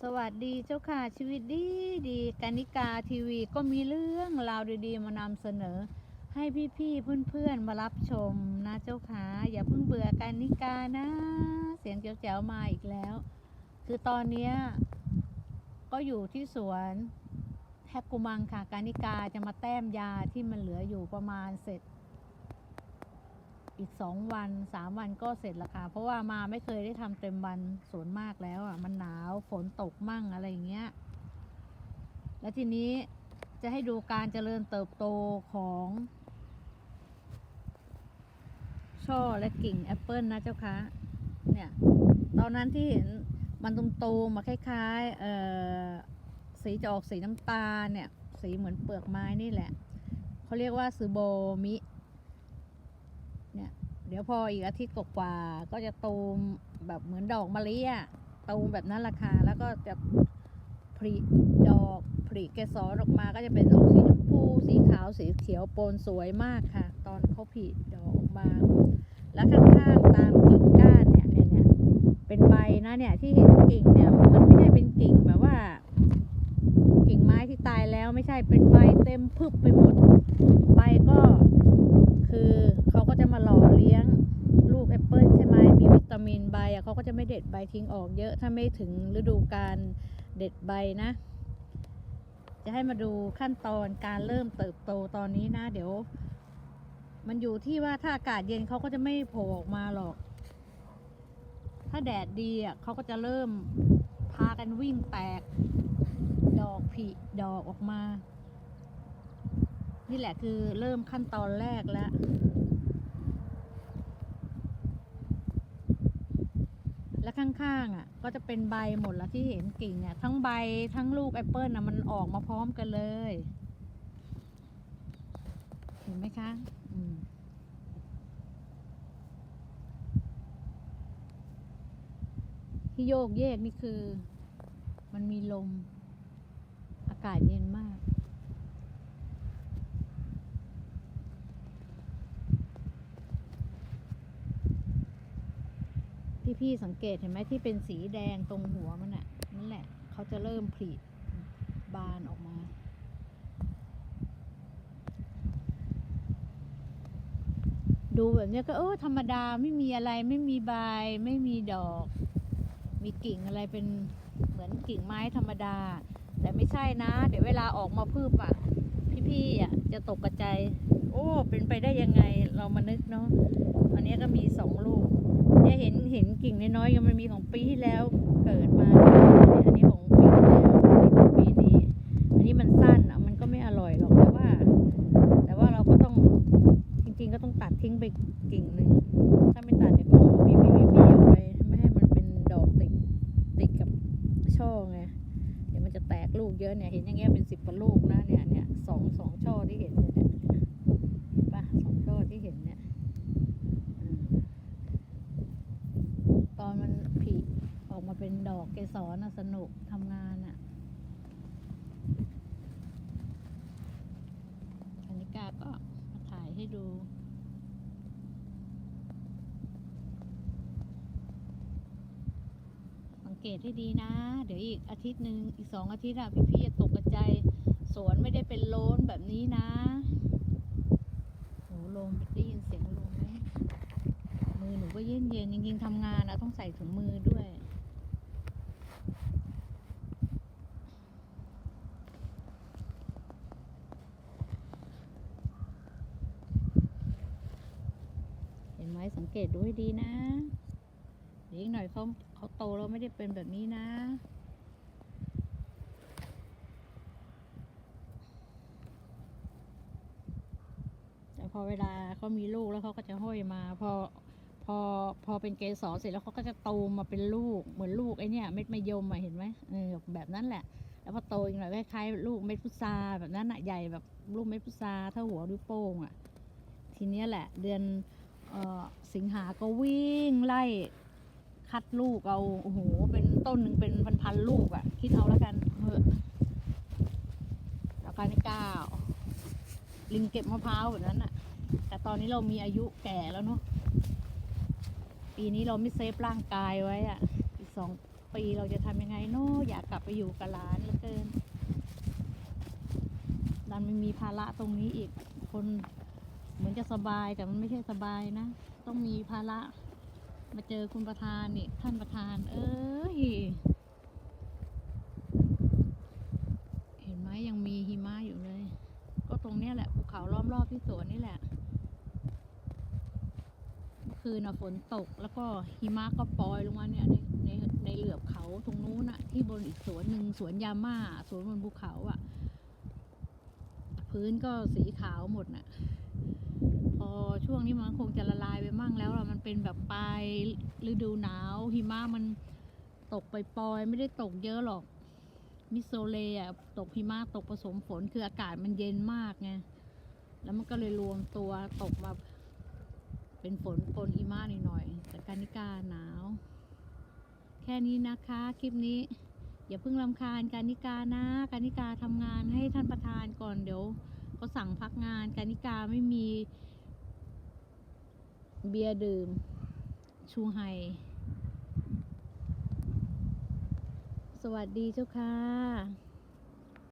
สวัสดีเจ้าค่ะชีวิตดีดีกานิกาทีวีก็มีเรื่องราวดีๆมานำเสนอ ให้พี่ๆเพื่อนๆมารับชมนะเจ้าค่ะอย่าเพิ่งเบื่อกานิกานะ เสียงแจ๋วๆมาอีกแล้ว คือตอนเนี้ยก็อยู่ที่สวนแทกกุมังค่ะกานิกาจะมาแต้มยาที่มันเหลืออยู่ประมาณเสร็จ อีกสองวันสามวันก็เสร็จละค่ะ เพราะว่ามาไม่เคยได้ทำเต็มวันสวนมากแล้วอะ มันหนาวฝนตกมั่งอะไรอย่างเงี้ย แล้วทีนี้จะให้ดูการเจริญเติบโตของ ช่อและกิ่งแอปเปิลนะเจ้าคะเนี่ย ตอนนั้นที่เห็นมันตุมๆมาคล้ายๆเอ่อสีจะออกสีน้ำตาลเนี่ย สีเหมือนเปลือกไม้นี่แหละ เขาเรียกว่าซูโบมิ ดี๋ยวพออีกอาทิตย์กว่าก็จะตูมแบบเหมือนดอกมะลิอะตูมแบบนั้นราคาแล้วก็จะผลิดอกผลิเกสรออกมาก็จะเป็นออกสีชมพูสีขาวสีเขียวปนสวยมากค่ะ ตอนเขาผลิดอกออกมา แล้วข้างๆตามกิ่งก้านเนี่ยเนี่ยเนี่ยเป็นใบนะเนี่ยที่เห็นกิ่งเนี่ยมันไม่ใช่เป็นกิ่งแบบว่า กิ่งไม้ที่ตายแล้วไม่ใช่เป็นใบเต็มพึบไปหมด ใบก็คือเขาก็จะมาหล่อเลี้ยงลูกแอปเปิลใช่ไหมมีวิตามินใบอะเขาก็จะไม่เด็ดใบทิ้งออกเยอะถ้าไม่ถึงฤดูการเด็ดใบนะ จะให้มาดูขั้นตอนการเริ่มเติบโตตอนนี้นะ เดี๋ยว มันอยู่ที่ว่าถ้าอากาศเย็นเขาก็จะไม่โผล่ออกมาหรอก ถ้าแดดดีอะเขาก็จะเริ่มพากันวิ่งแตก ดอกผลิดอกออกมา นี่แหละคือเริ่มขั้นตอนแรกแล้ว และข้างๆอะ ก็จะเป็นใบหมดแล้วที่เห็นกิ่งเนี่ยทั้งใบทั้งลูกแอปเปิลนะมันออกมาพร้อมกันเลย เห็นไหมคะ อืมที่โยกเยกนี่คือ มันมีลมอากาศเย็นมาก ที่พี่สังเกตเห็นไหมที่เป็นสีแดงตรงหัวมันน่ะนั่นแหละเขาจะเริ่มผลิบานออกมา ดูแบบนี้ก็เออธรรมดาไม่มีอะไรไม่มีใบไม่มีดอก มีกิ่งอะไรเป็นเหมือนกิ่งไม้ธรรมดา แต่ไม่ใช่นะ เดี๋ยวเวลาออกมาพืบอะพี่ๆอะจะตกกระใจายโอ้ เป็นไปได้ยังไงเรามานึกเนาะอันนี้ก็มีสองลูก เนี่ยเห็นเห็นกิ่งน้อยๆยังมันมีของปีที่แล้วเกิดมาอันนี้ของปีที่แล้วอันนี้ของปีนี้ อันนี้มันสั้นอะมันก็ไม่อร่อยหรอกแต่ว่า แต่ว่าเราก็ต้องจริง ๆ ก็ต้องตัดทิ้งไปกิ่งหนึ่งถ้าไม่ตัดเดี๋ยวก็บีบีบีบีออกไปไม่ให้มันเป็นดอกติดติดกับช่อไงเดี๋ยวมันจะแตกลูกเยอะเนี่ยเห็นอย่างเงี้ยเป็นสิบกว่าลูกนะเนี่ยเนี่ยสองสองช่อที่เห็นเนี่ยเนี่ยเห็นปะสองช่อที่เห็นเนี่ยอืม ตอนมันผลิออกมา เป็นอน่ะสนุกทำงานอะคณิกาก็มาถ่ายให้ดูสังเกตให้ดีนะ เดี๋ยวอีกอาทิตย์หนึ่งอีกสองอาทิตย์อะพี่ๆจะตกใจสวนไม่ได้เป็นโลนแบบนี้นะโหลมได้ยินเสียงลมไหมมือหนูก็เย็นเย็นๆจริงๆทำงานนะต้องใส่ถุงมือด้วย เห็นไหมสังเกตดูให้ดีนะเดี๋ยวหน่อยเขาเขาโตแล้วไม่ได้เป็นแบบนี้นะแต่พอเวลาเขามีลูกแล้วเขาก็จะห้อยมา พอพอพอเป็นเกสรเสร็จแล้วเขาก็จะโตมาเป็นลูกเหมือนลูกไอเนี่ยเม็ดมะยมอะเห็นไหมเออแบบนั้นแหละ แล้วพอโตอีกหน่อยคล้ายๆลูกเม็ดพุทราแบบนั้นอะใหญ่แบบลูกเม็ดพุทราเท่าหัวนิ้วโป้งอะทีเนี้ยแหละเดือน สิงหาก็วิ่งไล่คัดลูกเอาโอ้โหเป็นต้นหนึ่งเป็นพันๆลูกอะคิดเอาแล้วกันเออแล้วการที่เก้าลิงเก็บมะพร้าวแบบนั้นอะแต่ตอนนี้เรามีอายุแก่แล้วเนาะปีนี้เราไม่เซฟร่างกายไว้อะอีกสองปีเราจะทำยังไงเนาะอยากกลับไปอยู่กับหลานเหลือเกินดันไม่มีภาระตรงนี้อีกคน เหมือนจะสบายแต่มันไม่ใช่สบายนะ ต้องมีภาระ มาเจอคุณประธานนี่ท่านประธาน เอ้ย เห็นไหมยังมีหิมะอยู่เลย ก็ตรงเนี้ยแหละภูเขาล้อมรอบที่สวนนี่แหละ เมื่อคืนฝนตกแล้วก็หิมะก็ปล่อยลงมาเนี่ยในในในเหลือบเขาตรงนู้นอะที่บนอีกสวนหนึ่งสวนยาม่าสวนบนภูเขาอะพื้นก็สีขาวหมดน่ะ ช่วงนี้มันคงจะละลายไปมั่งแล้วล่ะมันเป็นแบบปลายฤดูหนาว หิมะมันตกไปปอยไม่ได้ตกเยอะหรอก มิโซเลอะตกหิมะตกผสมฝนคืออากาศมันเย็นมากไงแล้วมันก็เลยรวมตัวตกมาเป็นฝนปนหิมะนิดหน่อยๆแต่กานิกาหนาว แค่นี้นะคะคลิปนี้ อย่าเพิ่งรำคาญกานิกานะกานิกาทำงานให้ท่านประธานก่อนเดี๋ยวเขาสั่งพักงานกานิกาไม่มี เบียร์ดื่ม ชูไฮ สวัสดีเจ้าค่ะ